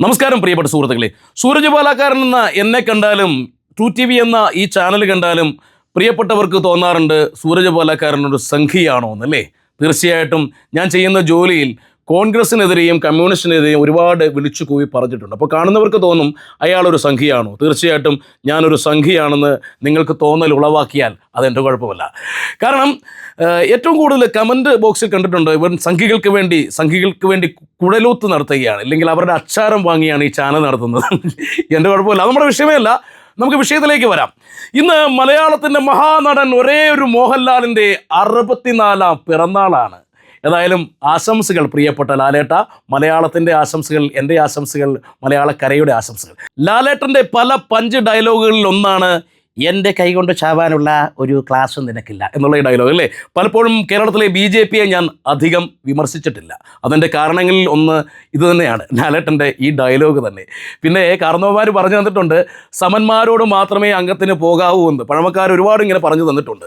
നമസ്കാരം പ്രിയപ്പെട്ട സുഹൃത്തുക്കളെ. സൂരജ് പാലാക്കാരൻ എന്ന എന്നെ കണ്ടാലും ടു ടി വി എന്ന ഈ ചാനൽ കണ്ടാലും പ്രിയപ്പെട്ടവർക്ക് തോന്നാറുണ്ട് സൂരജ് പാലാക്കാരൻ ഒരു സംഖ്യയാണോ എന്നല്ലേ തീർച്ചയായിട്ടും ഞാൻ ചെയ്യുന്ന ജോലിയിൽ കോൺഗ്രസിനെതിരെയും കമ്മ്യൂണിസ്റ്റിനെതിരെയും ഒരുപാട് വിളിച്ചു കൂവി പറഞ്ഞിട്ടുണ്ട്. അപ്പോൾ കാണുന്നവർക്ക് തോന്നും അയാളൊരു സംഖ്യയാണോ? തീർച്ചയായിട്ടും ഞാനൊരു സംഖ്യയാണെന്ന് നിങ്ങൾക്ക് തോന്നൽ ഉളവാക്കിയാൽ അതെന്റെ കുഴപ്പമല്ല. കാരണം ഏറ്റവും കൂടുതൽ കമന്റ് ബോക്സിൽ കണ്ടിട്ടുണ്ട് ഇവൻ സംഖ്യകൾക്ക് വേണ്ടി സംഖ്യകൾക്ക് വേണ്ടി കുടലൂത്ത് നടത്തുകയാണ്. ഇല്ലെങ്കിൽ അവരുടെ അച്ചാരം വാങ്ങിയാണ് ഈ ചാനൽ നടത്തുന്നത്. എന്റെ കുഴപ്പമില്ല. അത് നമ്മുടെ വിഷയമേ അല്ല. നമുക്ക് വിഷയത്തിലേക്ക് വരാം. ഇന്ന് മലയാളത്തിന്റെ മഹാനടൻ ഒരേ ഒരു മോഹൻലാലിന്റെ അറുപത്തിനാലാം പിറന്നാളാണ്. ഏതായാലും ആശംസകൾ പ്രിയപ്പെട്ട ലാലേട്ട മലയാളത്തിന്റെ ആശംസകൾ എന്റെ ആശംസകൾ മലയാളക്കരയുടെ ആശംസകൾ. ലാലേട്ടന്റെ പല പഞ്ച് ഡയലോഗുകളിൽ ഒന്നാണ് എന്റെ കൈകൊണ്ട് ചാവാനുള്ള ഒരു ക്ലാസ് നിനക്കില്ല എന്നുള്ള ഈ ഡയലോഗ് അല്ലേ? പലപ്പോഴും കേരളത്തിലെ ബി ജെ പിയെ ഞാൻ അധികം വിമർശിച്ചിട്ടില്ല. അതിന്റെ കാരണങ്ങളിൽ ഒന്ന് ഇത് തന്നെയാണ്. ലാലേട്ടന്റെ ഈ ഡയലോഗ് തന്നെ. പിന്നെ കാർന്നവന്മാർ പറഞ്ഞു തന്നിട്ടുണ്ട് സമന്മാരോട് മാത്രമേ അംഗത്തിന് പോകാവൂ എന്ന്. പഴമക്കാർ ഒരുപാട് ഇങ്ങനെ പറഞ്ഞു തന്നിട്ടുണ്ട്.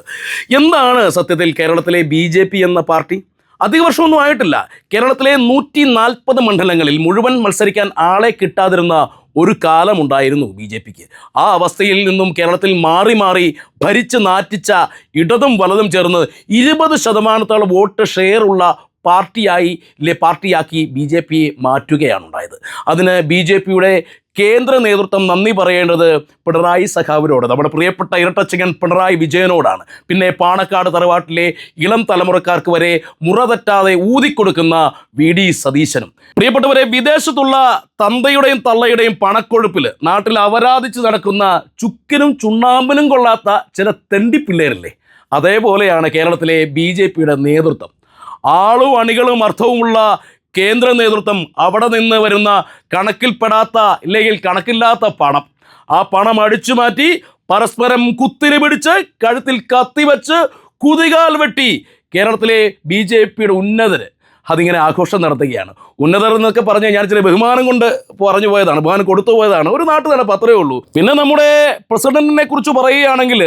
എന്താണ് സത്യത്തിൽ കേരളത്തിലെ ബി എന്ന പാർട്ടി? അധിക വർഷമൊന്നും ആയിട്ടില്ല. കേരളത്തിലെ നൂറ്റി നാൽപ്പത് മണ്ഡലങ്ങളിൽ മുഴുവൻ മത്സരിക്കാൻ ആളെ കിട്ടാതിരുന്ന ഒരു കാലമുണ്ടായിരുന്നു ബി ജെ പിക്ക്. ആ അവസ്ഥയിൽ നിന്നും കേരളത്തിൽ മാറി മാറി ഭരിച്ച് നാറ്റിച്ച ഇടതും വലതും ചേർന്ന് ഇരുപത് ശതമാനത്തോളം വോട്ട് ഷെയർ ഉള്ള പാർട്ടിയായി പാർട്ടിയാക്കി ബി ജെ പി മാറ്റുകയാണ് ഉണ്ടായത് അതിന് ബി ജെ പിയുടെ കേന്ദ്ര നേതൃത്വം നന്ദി പറയേണ്ടത് പിണറായി സഖാവിനോട്. നമ്മുടെ പ്രിയപ്പെട്ട ഇരട്ടച്ചകൻ പിണറായി വിജയനോടാണ്. പിന്നെ പാണക്കാട് തറവാട്ടിലെ ഇളം തലമുറക്കാർക്ക് വരെ മുറ തെറ്റാതെ ഊതിക്കൊടുക്കുന്ന വി ഡി സതീശനും. പ്രിയപ്പെട്ടവരെ വിദേശത്തുള്ള തന്തയുടെയും തള്ളയുടെയും പണക്കൊഴുപ്പിൽ നാട്ടിൽ അവരാധിച്ച് നടക്കുന്ന ചുക്കിനും ചുണ്ണാമ്പിനും കൊള്ളാത്ത ചില തെണ്ടിപ്പിള്ളേരില്ലേ? അതേപോലെയാണ് കേരളത്തിലെ ബി നേതൃത്വം. ആളും അണികളും അർത്ഥവുമുള്ള കേന്ദ്ര നേതൃത്വം അവിടെ നിന്ന് വരുന്ന കണക്കിൽപ്പെടാത്ത ഇല്ലെങ്കിൽ കണക്കില്ലാത്ത പണം. ആ പണം അടിച്ചു മാറ്റി പരസ്പരം കുത്തിരി പിടിച്ച് കഴുത്തിൽ കത്തിവെച്ച് കുതികാൽ വെട്ടി കേരളത്തിലെ ബി ജെ പിയുടെ ഉന്നതര് അതിങ്ങനെ ആഘോഷം നടത്തുകയാണ്. ഉന്നതർ എന്നൊക്കെ പറഞ്ഞ് ഞാൻ ചില ബഹുമാനം കൊണ്ട് പറഞ്ഞു പോയതാണ് ബഹുമാനം കൊടുത്തു പോയതാണ്. ഒരു നാട്ടു നടപ്പ് അത്രയേ ഉള്ളൂ. പിന്നെ നമ്മുടെ പ്രസിഡന്റിനെ കുറിച്ച് പറയുകയാണെങ്കിൽ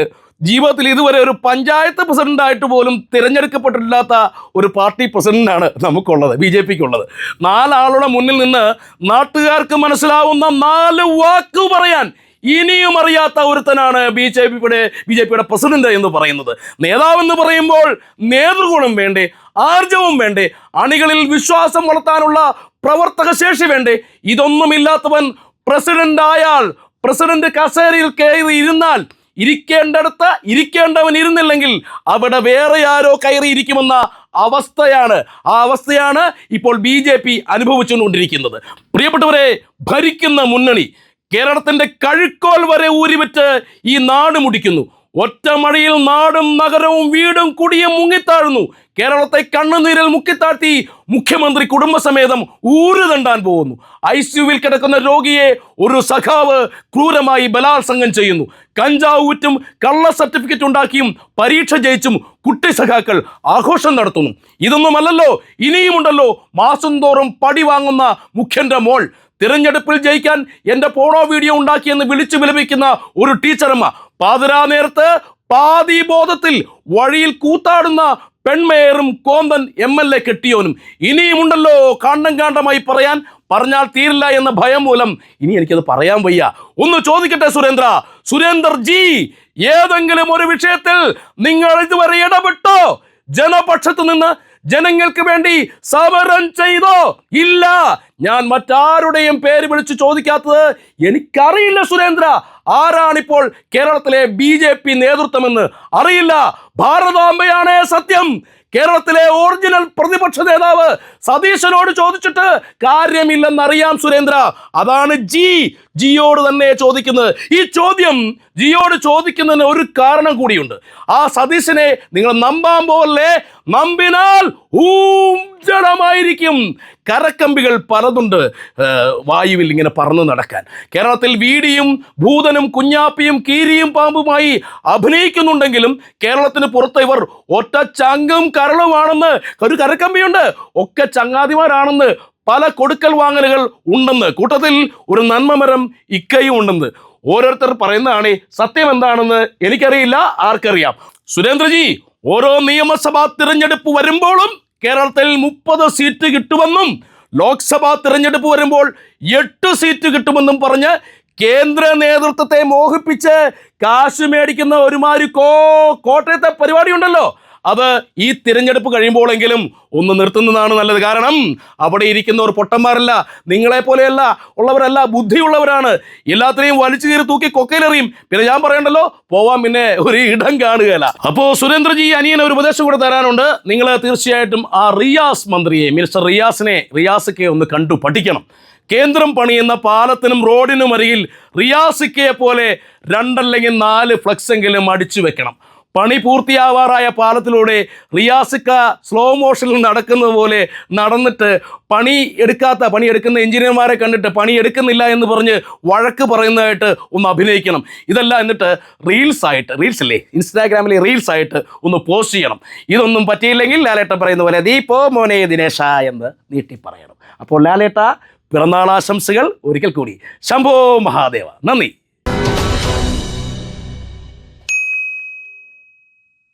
ജീവിതത്തിൽ ഇതുവരെ ഒരു പഞ്ചായത്ത് പ്രസിഡന്റായിട്ട് പോലും തിരഞ്ഞെടുക്കപ്പെട്ടിട്ടില്ലാത്ത ഒരു പാർട്ടി പ്രസിഡന്റാണ് നമുക്കുള്ളത് ബി ജെ പിക്കുള്ളത്. നാലാളുടെ മുന്നിൽ നിന്ന് നാട്ടുകാർക്ക് മനസ്സിലാവുന്ന നാല് വാക്ക് പറയാൻ ഇനിയും അറിയാത്ത ഒരുത്തനാണ് ബി ജെ പിയുടെ ബി ജെ പിയുടെ പ്രസിഡന്റ് എന്ന് പറയുന്നത്. നേതാവെന്ന് പറയുമ്പോൾ നേതൃഗുണം വേണ്ടേ ആർജവും വേണ്ടേ അണികളിൽ വിശ്വാസം വളർത്താനുള്ള പ്രവർത്തക ശേഷി വേണ്ടേ ഇതൊന്നുമില്ലാത്തവൻ പ്രസിഡന്റ് ആയാൽ പ്രസിഡന്റ് കസേരയിൽ കയറി ഇരുന്നാൽ ഇരിക്കേണ്ടടുത്ത് ഇരിക്കേണ്ടവൻ ഇരുന്നില്ലെങ്കിൽ അവിടെ വേറെ ആരോ കയറിയിരിക്കുമെന്ന അവസ്ഥയാണ്. ആ അവസ്ഥയാണ് ഇപ്പോൾ ബി ജെ പി അനുഭവിച്ചുകൊണ്ടിരിക്കുന്നത്. പ്രിയപ്പെട്ടവരെ ഭരിക്കുന്ന മുന്നണി കേരളത്തിന്റെ കഴുക്കോൽ വരെ ഊരിവിറ്റ് ഈ നാട് മുടിക്കുന്നു. ഒറ്റ മഴയിൽ നാടും നഗരവും വീടും കുടിയും മുങ്ങിത്താഴ്ന്നു. കേരളത്തെ കണ്ണുനീരിൽ മുക്കിത്താഴ്ത്തി മുഖ്യമന്ത്രി കുടുംബസമേതം ഊര് തണ്ടാൻ പോകുന്നു. ഐ സിയുവിൽ കിടക്കുന്ന രോഗിയെ ഒരു സഖാവ് ക്രൂരമായി ബലാത്സംഗം ചെയ്യുന്നു. കഞ്ചാവ് ഊറ്റും കള്ള സർട്ടിഫിക്കറ്റ് ഉണ്ടാക്കിയും പരീക്ഷ ജയിച്ചും കുട്ടി സഖാക്കൾ ആഘോഷം നടത്തുന്നു. ഇതൊന്നുമല്ലല്ലോ ഇനിയുമുണ്ടല്ലോ മാസം തോറും പടി വാങ്ങുന്ന മുഖ്യന്റെ മോൾ. തിരഞ്ഞെടുപ്പിൽ ജയിക്കാൻ എന്റെ പോണോ വീഡിയോ ഉണ്ടാക്കിയെന്ന് വിളിച്ചു വിലപിക്കുന്ന ഒരു ടീച്ചറമ്മ പാതിരാ നേരത്ത് പാതി ബോധത്തിൽ വഴിയിൽ കൂത്താടുന്ന പെൺമേയറും കോന്തൻ എം എൽ എ കെട്ടിയോനും ഇനിയുമുണ്ടല്ലോ കാണ്ടം കാണ്ടമായി പറയാൻ പറഞ്ഞാൽ തീരില്ല എന്ന ഭയം മൂലം. ഇനി എനിക്കത് പറയാൻ വയ്യ. ഒന്ന് ചോദിക്കട്ടെ സുരേന്ദ്ര? സുരേന്ദർ ജി ഏതെങ്കിലും ഒരു വിഷയത്തിൽ നിങ്ങൾ ഇതുവരെ ഇടപെട്ടോ? ജനപക്ഷത്ത് നിന്ന് ജനങ്ങൾക്ക് വേണ്ടി സമരം ചെയ്തോ? ഇല്ല. ഞാൻ മറ്റാരുടെയും പേര് വിളിച്ച് ചോദിക്കാത്തത് എനിക്കറിയില്ല സുരേന്ദ്ര. ആരാണിപ്പോൾ കേരളത്തിലെ ബി ജെ പി നേതൃത്വമെന്ന് അറിയില്ല. ഭാരതാംബയാണേ സത്യം. കേരളത്തിലെ ഒറിജിനൽ പ്രതിപക്ഷ നേതാവ് സതീശനോട് ചോദിച്ചിട്ട് കാര്യമില്ലെന്നറിയാം സുരേന്ദ്ര. അതാണ് ജി ജിയോട് തന്നെ ചോദിക്കുന്നത്. ഈ ചോദ്യം ജിയോട് ചോദിക്കുന്നതിന് ഒരു കാരണം കൂടിയുണ്ട്. ആ സതീശനെ നിങ്ങൾ നമ്പാൻ പോലെ നമ്പിനാൽ ഊർജമായിരിക്കും കരക്കമ്പികൾ പലതുണ്ട് വായുവിൽ ഇങ്ങനെ പറന്നു നടക്കാൻ. കേരളത്തിൽ വീടിയും ഭൂതനും കുഞ്ഞാപ്പിയും കീരിയും പാമ്പുമായി അഭിനയിക്കുന്നുണ്ടെങ്കിലും കേരളത്തിന് പുറത്ത് ഇവർ ഒറ്റ ചങ്കും കരളുമാണെന്ന് ഒരു കരക്കമ്പിയുണ്ട്. ഒക്കെ ചങ്ങാതിമാരാണെന്ന് പല കൊടുക്കൽ വാങ്ങലുകൾ ഉണ്ടെന്ന്. കൂട്ടത്തിൽ ഒരു നന്മമരം ഇക്കയും ഉണ്ടെന്ന്. ഓരോരുത്തർ പറയുന്നതാണ് സത്യം എന്താണെന്ന് എനിക്കറിയില്ല ആർക്കറിയാം? സുരേന്ദ്രജി ഓരോ നിയമസഭാ തിരഞ്ഞെടുപ്പ് വരുമ്പോഴും കേരളത്തിൽ മുപ്പത് സീറ്റ് കിട്ടുമെന്നും ലോക്സഭാ തിരഞ്ഞെടുപ്പ് വരുമ്പോൾ എട്ട് സീറ്റ് കിട്ടുമെന്നും പറഞ്ഞ് കേന്ദ്ര നേതൃത്വത്തെ മോഹിപ്പിച്ച് കാശ് മേടിക്കുന്ന ഒരുമാതിരി കോ കോട്ടയത്തെ പരിപാടി ഉണ്ടല്ലോ അത് ഈ തിരഞ്ഞെടുപ്പ് കഴിയുമ്പോഴെങ്കിലും ഒന്ന് നിർത്തുന്നതാണ് നല്ലത്. കാരണം അവിടെ ഇരിക്കുന്നവർ പൊട്ടന്മാരല്ല നിങ്ങളെ പോലെയല്ല ഉള്ളവരല്ല ബുദ്ധിയുള്ളവരാണ്. എല്ലാത്തിനെയും വലിച്ചു കയറി തൂക്കി കൊക്കയിലെറിയും. പിന്നെ ഞാൻ പറയണ്ടല്ലോ പോവാൻ പിന്നെ ഒരു ഇടം കാണുകയല്ല. അപ്പോൾ സുരേന്ദ്രജി അനിയൻ ഒരു ഉപദേശം കൂടെ തരാനുണ്ട്. നിങ്ങൾ തീർച്ചയായിട്ടും ആ റിയാസ് മന്ത്രിയെ മിനിസ്റ്റർ റിയാസിനെ റിയാസൊക്കെ ഒന്ന് കണ്ടു പഠിക്കണം. കേന്ദ്രം പണിയുന്ന പാലത്തിനും റോഡിനും അരികിൽ റിയാസിക്കയെ പോലെ രണ്ടല്ലെങ്കിൽ നാല് ഫ്ലക്സെങ്കിലും അടിച്ചു വെക്കണം. പണി പൂർത്തിയാവാറായ പാലത്തിലൂടെ റിയാസിക്ക സ്ലോ മോഷനിൽ നടക്കുന്നത് പോലെ നടന്നിട്ട് പണി എടുക്കാത്ത പണി എടുക്കുന്ന എഞ്ചിനീയർമാരെ കണ്ടിട്ട് പണി എടുക്കുന്നില്ല എന്ന് പറഞ്ഞ് വഴക്ക് പറയുന്നതായിട്ട് ഒന്ന് അഭിനയിക്കണം. ഇതെല്ലാം എന്നിട്ട് റീൽസ് ആയിട്ട് റീൽസ് അല്ലേ ഇൻസ്റ്റാഗ്രാമിലെ റീൽസ് ആയിട്ട് ഒന്ന് പോസ്റ്റ് ചെയ്യണം. ഇതൊന്നും പറ്റിയില്ലെങ്കിൽ ലാലേട്ട പറയുന്ന പോലെ ദീപോ മോനെ ദിനേശ എന്ന് നീട്ടി പറയണം അപ്പോൾ ലാലേട്ട പിറന്നാൾ ആശംസകൾ ഒരിക്കൽ കൂടി. ശംഭോ മഹാദേവ. നന്ദി.